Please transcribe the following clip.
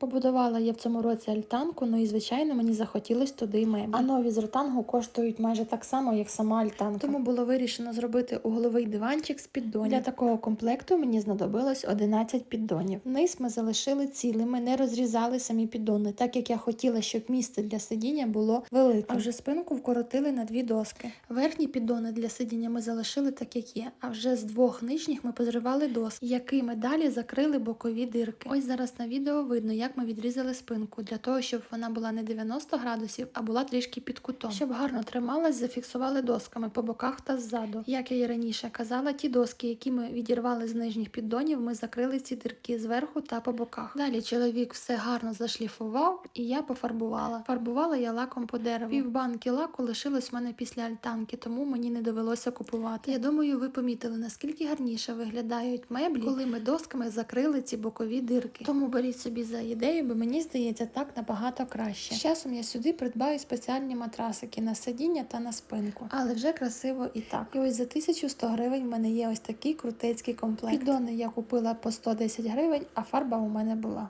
Побудувала я в цьому році альтанку, ну і звичайно мені захотілось туди меблі. А нові з ротангу коштують майже так само, як сама альтанка. Тому було вирішено зробити угловий диванчик з піддонів. Для такого комплекту мені знадобилось 11 піддонів. Низ ми залишили цілими, не розрізали самі піддони, так як я хотіла, щоб місце для сидіння було велике. А вже спинку вкоротили на дві доски. Верхні піддони для сидіння ми залишили так, як є. А вже з двох нижніх ми позривали доски, якими далі закрили бокові дирки. Ось зараз на відео видно, як ми відрізали спинку для того, щоб вона була не 90 градусів, а була трішки під кутом. Щоб гарно трималась, зафіксували досками по боках та ззаду. Як я і раніше казала, ті доски, які ми відірвали з нижніх піддонів, ми закрили ці дирки зверху та по боках. Далі чоловік все гарно зашліфував, і я пофарбувала. Фарбувала я лаком по дереву. Пів банки лаку лишилось в мене після альтанки, тому мені не довелося купувати. Я думаю, ви помітили, наскільки гарніше виглядають меблі, коли ми досками закрили ці бокові дирки. Тому беріть собі за ідею, бо мені здається так набагато краще. З часом я сюди придбаю спеціальні матрасики на сидіння та на спинку. Але вже красиво і так. І ось за 1100 гривень в мене є ось такий крутецький комплект. Піддони я купила по 110 гривень, а фарба у мене була.